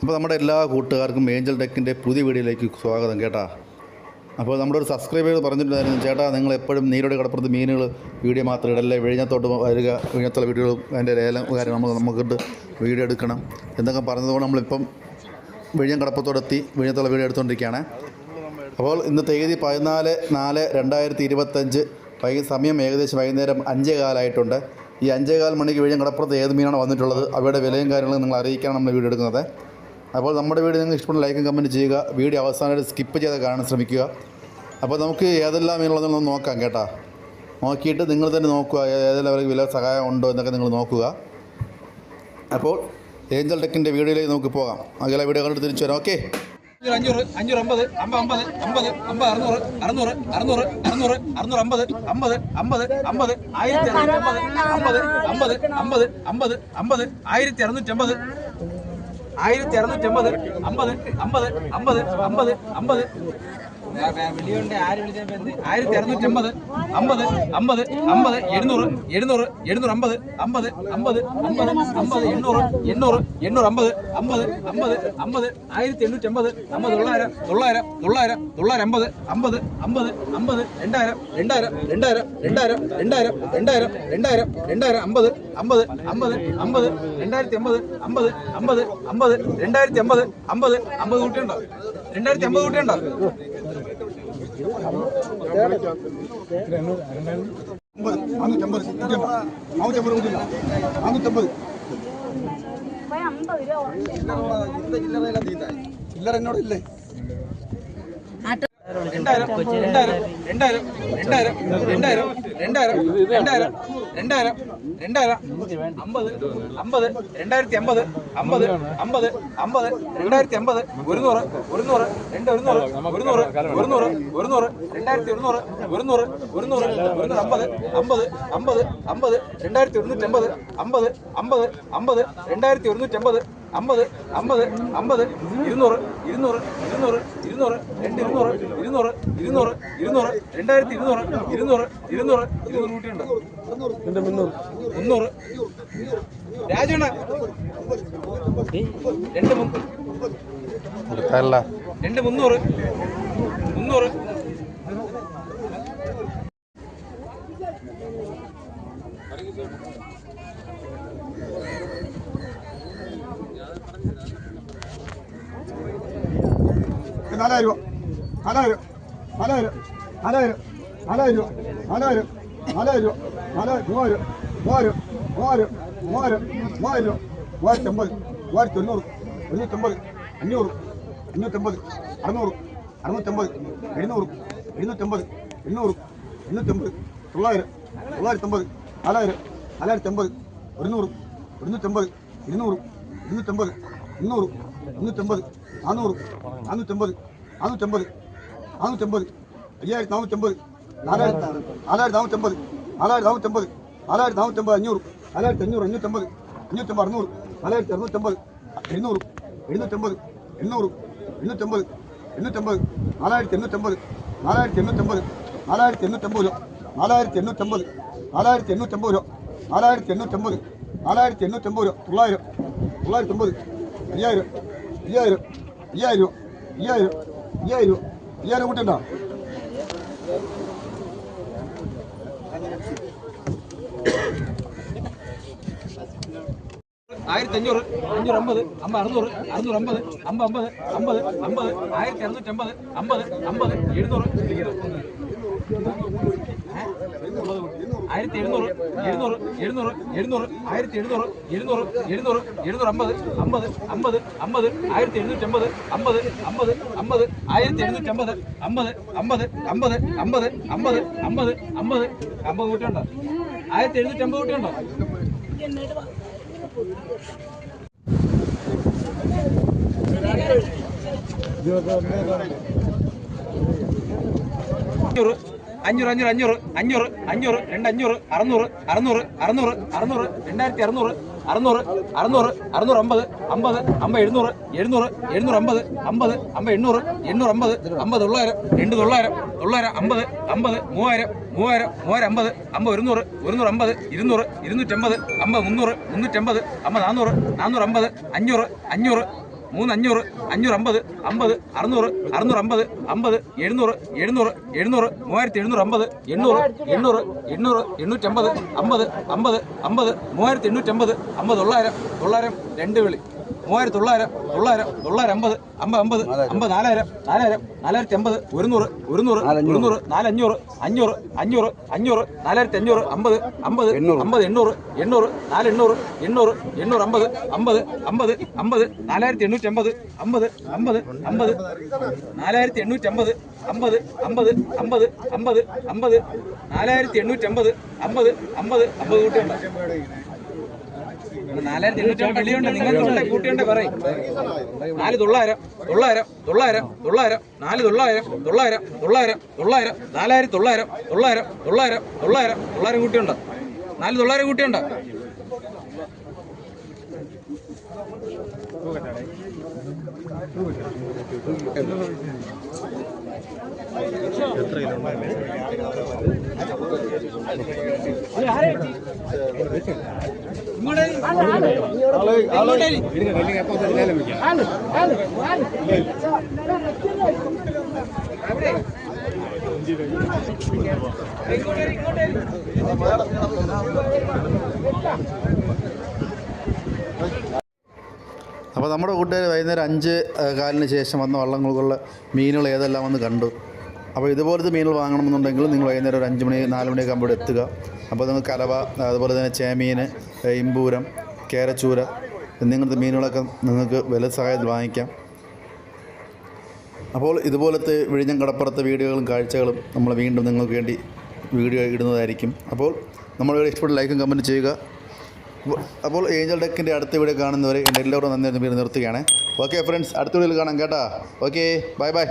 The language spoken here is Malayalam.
അപ്പോൾ നമ്മുടെ എല്ലാ കൂട്ടുകാർക്കും ഏഞ്ചൽ ടെക്കിന്റെ പുതിയ വീഡിയോയിലേക്ക് സ്വാഗതം കേട്ടാ. അപ്പോൾ നമ്മുടെ ഒരു സബ്സ്ക്രൈബർ പറഞ്ഞിട്ടുണ്ടായിരുന്നു ചേട്ടാ നിങ്ങൾ എപ്പോഴും നീരോടെ കടപ്പുറത്ത് മീനുകൾ വീഡിയോ മാത്രം ഇടല്ലേ? വിഴിഞ്ഞത്തോട്ട് വരിക വിഴിഞ്ഞത്തുള്ള വീഡിയോകളും അതിന്റെ ലേലം കാര്യം നമ്മൾ നമുക്കിട്ട് വീഡിയോ എടുക്കണം. എന്നൊക്കെ പറഞ്ഞതുകൊണ്ട് നമ്മളിപ്പം വിഴിഞ്ഞം കടപ്പുറത്തോടെത്തി വിഴിഞ്ഞത്തുള്ള വീഡിയോ എടുത്തുകൊണ്ടിരിക്കുകയാണ്. അപ്പോൾ ഇന്ന് തീയതി പതിനാല് നാല് രണ്ടായിരത്തി ഇരുപത്തഞ്ച് വൈ സമയം ഏകദേശം വൈകുന്നേരം അഞ്ചേ കാലമായിട്ടുണ്ട് ഈ അഞ്ചേ കാൽ മണിക്ക് വിഴിഞ്ഞം കടപ്പുറത്ത് ഏത് മീനാണ് വന്നിട്ടുള്ളത് അവയുടെ വിലയും കാര്യങ്ങളും നിങ്ങൾ അറിയിക്കാനാണ് നമ്മൾ വീഡിയോ എടുക്കുന്നത്. അപ്പോൾ നമ്മുടെ വീഡിയോ നിങ്ങൾ ഇഷ്ടപ്പെട്ട ലൈക്കും കമന്റ് ചെയ്യുക വീഡിയോ അവസാനമായിട്ട് സ്കിപ്പ് ചെയ്ത് കാണാൻ ശ്രമിക്കുക അപ്പോൾ നമുക്ക് ഏതെല്ലാം മീനുള്ളതെന്ന് നോക്കാം കേട്ടാ നോക്കിയിട്ട് നിങ്ങൾ തന്നെ നോക്കുക ഏതെല്ലാം അവർക്ക് വില സഹായം ഉണ്ടോ എന്നൊക്കെ നിങ്ങൾ നോക്കുക അപ്പോൾ ഏഞ്ചൽ ടെക്കിന്റെ വീഡിയോയിലേക്ക് നമുക്ക് പോകാം അകലെ വീഡിയോ കണ്ടിട്ട് തിരിച്ചു വരാം ഓക്കെ അഞ്ഞൂറ് അഞ്ഞൂറ് അമ്പത് അമ്പത് അമ്പത് അമ്പത് അമ്പത് അറുന്നൂറ് അറുന്നൂറ് അറുന്നൂറ് അറുന്നൂറ് അറുന്നൂറ് അമ്പത് അമ്പത് അമ്പത് അമ്പത് ആയിരത്തി അറുന്നൂറ്റമ്പത് അമ്പത് അമ്പത് അമ്പത് അമ്പത് അമ്പത് ആയിരത്തി അറുന്നൂറ്റമ്പത് ആയിരത്തി അറുന്നൂറ്റി അമ്പത് അമ്പത് അമ്പത് അമ്പത് അമ്പത് അമ്പത്. ആയിരത്തി അറുന്നൂറ്റി അമ്പത് അമ്പത് അമ്പത് എഴുന്നൂറ് എഴുന്നൂറ് എഴുന്നൂറ് അമ്പത് അമ്പത് അമ്പത് അമ്പത് അമ്പത് എണ്ണൂറ് എണ്ണൂറ് എണ്ണൂറ് അമ്പത് അമ്പത് അമ്പത് അമ്പത് ആയിരത്തി എണ്ണൂറ്റമ്പത് അമ്പത് തൊള്ളായിരം തൊള്ളായിരം തൊള്ളായിരം തൊള്ളായിരം അമ്പത് അമ്പത് അമ്പത് അമ്പത് രണ്ടായിരം രണ്ടായിരം രണ്ടായിരം രണ്ടായിരം രണ്ടായിരം രണ്ടായിരം രണ്ടായിരം രണ്ടായിരം അമ്പത് അമ്പത് അമ്പത് അമ്പത് രണ്ടായിരത്തി അമ്പത് അമ്പത് അമ്പത് അമ്പത് രണ്ടായിരത്തി അമ്പത് അമ്പത് അമ്പത് കൂട്ടിയുണ്ടോ രണ്ടായിരത്തി അമ്പത് കൂട്ടിയുണ്ടോ ചില്ലറ എന്നോട് ഇല്ലേ രണ്ടായിരം രണ്ടായിരം രണ്ടായിരം രണ്ടായിരം രണ്ടായിരം രണ്ടായിരം. രണ്ടായിരം രണ്ടായിരം അമ്പത് അമ്പത് രണ്ടായിരത്തി അമ്പത് അമ്പത് അമ്പത് അമ്പത് രണ്ടായിരത്തി അമ്പത് ഒരുന്നൂറ് ഒരുന്നൂറ് രണ്ട് ഒരുന്നൂറ് ഒരുന്നൂറ് ഒരുന്നൂറ് ഒരുന്നൂറ് രണ്ടായിരത്തി ഒരുന്നൂറ് ഒരുന്നൂറ് ഒരുന്നൂറ് ഒരുന്നൂറ് അമ്പത് അമ്പത് അമ്പത് അമ്പത് രണ്ടായിരത്തി ഒരുന്നൂറ്റമ്പത് അമ്പത് അമ്പത് അമ്പത് രണ്ടായിരത്തി ഒരുന്നൂറ്റമ്പത് അമ്പത് അമ്പത് അമ്പത് ഇരുന്നൂറ് ഇരുന്നൂറ് ഇരുന്നൂറ് ഇരുന്നൂറ് രണ്ട് ഇരുന്നൂറ് ഇരുന്നൂറ് ഇരുന്നൂറ് ഇരുന്നൂറ് രണ്ടായിരത്തി ഇരുന്നൂറ് ഇരുന്നൂറ് ഇരുന്നൂറ് ഇരുന്നൂറ് കൂട്ടിയുണ്ട് മുന്നൂറ്. രാജണ്ണ. രണ്ട് മു- രണ്ട് മുന്നൂറ്. മുന്നൂറ്. നാലായിരം രൂപ. നാലായിരം നാലായിരം നാലായിരം നാലായിരം രൂപ. നാലായിരം നാലായിരം രൂപ നാലായിരം മൂവായിരം മൂവായിരം മൂവായിരം മൂവായിരം മൂവായിരം രൂപ മൂവായിരത്തി അമ്പത് മൂവായിരത്തി തൊണ്ണൂറ് ഒരുന്നൂറ്റമ്പത് അഞ്ഞൂറ് അഞ്ഞൂറ്റമ്പത് അറുന്നൂറ് അറുന്നൂറ്റമ്പത് എഴുന്നൂറ് എഴുന്നൂറ്റമ്പത് എണ്ണൂറ് എണ്ണൂറ്റമ്പത് തൊള്ളായിരം തൊള്ളായിരത്തമ്പത് നാലായിരം നാലായിരത്തമ്പത് ഒരുന്നൂറ് ഒരുന്നൂറ്റമ്പത് ഇരുന്നൂറ് ഇരുന്നൂറ്റമ്പത് മുന്നൂറ് മുന്നൂറ്റമ്പത് നാനൂറ് നാനൂറ്റമ്പത് നാനൂറ്റമ്പത് നാനൂറ്റമ്പത് അയ്യായിരത്തി നാനൂറ്റമ്പത് നാലായിരത്തി നാലായിരത്തി നാനൂറ്റമ്പത്. നാലായിരത്തി നാനൂറ്റമ്പത്. നാലായിരത്തി നാനൂറ്റമ്പത് അഞ്ഞൂറ്. നാലായിരത്തി അഞ്ഞൂറ് അഞ്ഞൂറ്റമ്പത് അഞ്ഞൂറ്റമ്പത് അറുന്നൂറ് നാലായിരത്തി അറുന്നൂറ്റമ്പത് എണ്ണൂറ്. എഴുന്നൂറ്റമ്പത് എണ്ണൂറ്. എണ്ണൂറ്റമ്പത്. എണ്ണൂറ്റമ്പത്. നാലായിരത്തി എണ്ണൂറ്റമ്പത്. നാലായിരത്തി എണ്ണൂറ്റമ്പത്. നാലായിരത്തി എണ്ണൂറ്റമ്പത് രൂപ. നാലായിരത്തി എണ്ണൂറ്റമ്പത്. നാലായിരത്തി അയ്യായിരം. അയ്യായിരം. അയ്യായിരം അയ്യായിരം അയ്യായിരം അയ്യായിരം കൂട്ടണ്ടോ? ആയിരത്തി അഞ്ഞൂറ് അഞ്ഞൂറ് അമ്പത് അമ്പ അറുന്നൂറ് അറുന്നൂറ് അമ്പത് അമ്പ അമ്പത് അമ്പത് അമ്പത് ആയിരത്തി അറുന്നൂറ്റി അമ്പത് അമ്പത് അമ്പത് എഴുന്നൂറ് ആയിരത്തി എഴുന്നൂറ് എഴുന്നൂറ് എഴുന്നൂറ് എഴുന്നൂറ് ആയിരത്തി എഴുന്നൂറ് എഴുന്നൂറ് എഴുന്നൂറ് എഴുന്നൂറ് അമ്പത് അമ്പത് അമ്പത് അമ്പത് ആയിരത്തി എഴുന്നൂറ്റി അമ്പത് അമ്പത് അമ്പത് ആയിരത്തി എഴുന്നൂറ്റി അമ്പത് അമ്പത് അമ്പത് അമ്പത് അമ്പത് അമ്പത് അമ്പത് അമ്പത് അമ്പത് കൂട്ടിയുണ്ടോ ആയിരത്തി എഴുന്നൂറ്റി അമ്പത് കൂട്ടിയുണ്ടോ Diyor അഞ്ഞൂറ് അഞ്ഞൂറ് അഞ്ഞൂറ് അഞ്ഞൂറ് അഞ്ഞൂറ് രണ്ട് അഞ്ഞൂറ് അറുന്നൂറ് അറുന്നൂറ് അറുന്നൂറ് അറുന്നൂറ് രണ്ടായിരത്തി അറുന്നൂറ് അറുന്നൂറ് അറുന്നൂറ് അറുന്നൂറ് അമ്പത് അമ്പത് അമ്പത് എഴുന്നൂറ് എഴുന്നൂറ് എഴുന്നൂറ് അമ്പത് അമ്പത് അമ്പത് എണ്ണൂറ് എണ്ണൂറ് അമ്പത് അമ്പത് തൊള്ളായിരം രണ്ട് തൊള്ളായിരം തൊള്ളായിരം അമ്പത് അമ്പത് മൂവായിരം മൂവായിരം മൂവായിരം അമ്പത് അമ്പത് ഒരുന്നൂറ് ഒരുന്നൂറ് അമ്പത് ഇരുന്നൂറ് ഇരുന്നൂറ്റമ്പത് അമ്പത് മുന്നൂറ് മുന്നൂറ്റമ്പത് അമ്പത് നാന്നൂറ് നാന്നൂറ് അമ്പത് അഞ്ഞൂറ് അഞ്ഞൂറ് മൂന്ന് അഞ്ഞൂറ് അഞ്ഞൂറ് അമ്പത് അമ്പത് അറുന്നൂറ് അറുന്നൂറ് അമ്പത് അമ്പത് എഴുന്നൂറ് എഴുന്നൂറ് എഴുന്നൂറ് മൂവായിരത്തി എഴുന്നൂറ് അമ്പത് എണ്ണൂറ് എണ്ണൂറ് എണ്ണൂറ് എണ്ണൂറ്റമ്പത് അമ്പത് അമ്പത് അമ്പത് മൂവായിരത്തി എണ്ണൂറ്റമ്പത് അമ്പത് തൊള്ളായിരം തൊള്ളായിരം രണ്ട് വിളി. മൂവായിരത്തി തൊള്ളായിരം തൊള്ളായിരം തൊള്ളായിരം അമ്പത് അമ്പത് അമ്പത് അമ്പത് നാലായിരം നാലായിരം നാലായിരത്തി അമ്പത് ഒരുന്നൂറ് ഒരുന്നൂറ് ഒരുന്നൂറ് നാലഞ്ഞൂറ് അഞ്ഞൂറ് അഞ്ഞൂറ് അഞ്ഞൂറ് നാലായിരത്തി അഞ്ഞൂറ് അമ്പത് അമ്പത് അമ്പത് എണ്ണൂറ് എണ്ണൂറ് നാല് എണ്ണൂറ് എണ്ണൂറ് എണ്ണൂറ് അമ്പത് അമ്പത് അമ്പത് അമ്പത് നാലായിരത്തി എണ്ണൂറ്റി അമ്പത് അമ്പത് അമ്പത് അമ്പത് നാലായിരത്തി എണ്ണൂറ്റി അമ്പത് അമ്പത് അമ്പത് അമ്പത് അമ്പത് അമ്പത് നാലായിരത്തി എണ്ണൂറ്റി അമ്പത് അമ്പത് അമ്പത് അമ്പത് കൂട്ടിയുണ്ട് നാലായിരത്തി എണ്ണൂറ്റി വെളിയുണ്ട് നിങ്ങൾക്ക് കൂട്ടിയുണ്ട് പറയും നാല് തൊള്ളായിരം തൊള്ളായിരം തൊള്ളായിരം തൊള്ളായിരം നാല് തൊള്ളായിരം തൊള്ളായിരം തൊള്ളായിരം തൊള്ളായിരം നാലായിരത്തി തൊള്ളായിരം തൊള്ളായിരം തൊള്ളായിരം തൊള്ളായിരം തൊള്ളായിരം കൂട്ടിയുണ്ട്. നാല് തൊള്ളായിരം കൂട്ടിയുണ്ട്. അപ്പോൾ നമ്മുടെ കൂട്ടുകാർ വൈകുന്നേരം അഞ്ച് കാലിന് ശേഷം വന്ന വള്ളങ്ങൾക്കുള്ള മീനുകൾ ഏതെല്ലാം വന്ന് കണ്ടു? അപ്പോൾ ഇതുപോലത്തെ മീനുകൾ വാങ്ങണമെന്നുണ്ടെങ്കിൽ നിങ്ങൾ വൈകുന്നേരം ഒരു അഞ്ച് മണി നാല് മണിയൊക്കെ ആകുമ്പോൾ എത്തുക. അപ്പോൾ നിങ്ങൾക്ക് കലവ അതുപോലെ തന്നെ ചേമീൻ ഇമ്പൂരം കേരച്ചൂര എന്നിങ്ങനത്തെ മീനുകളൊക്കെ നിങ്ങൾക്ക് വില സഹായത്തിൽ വാങ്ങിക്കാം. അപ്പോൾ ഇതുപോലത്തെ വിഴിഞ്ഞം കടപ്പുറത്തെ വീഡിയോകളും കാഴ്ചകളും നമ്മൾ വീണ്ടും നിങ്ങൾക്ക് വേണ്ടി വീഡിയോ ഇടുന്നതായിരിക്കും. അപ്പോൾ നമ്മൾ ഇഷ്ടപ്പെട്ട ലൈക്കും കമന്റ് ചെയ്യുക. അപ്പോൾ ഏഞ്ചൽ ഡെക്കിന്റെ അടുത്ത വീഡിയോ കാണുന്നവരെ എന്റെ എല്ലാവരും നന്ദി നിർത്തുകയാണ്. ഓക്കെ ഫ്രണ്ട്സ് അടുത്ത വീഡിയോയിൽ കാണാം കേട്ടോ. Okay bye bye.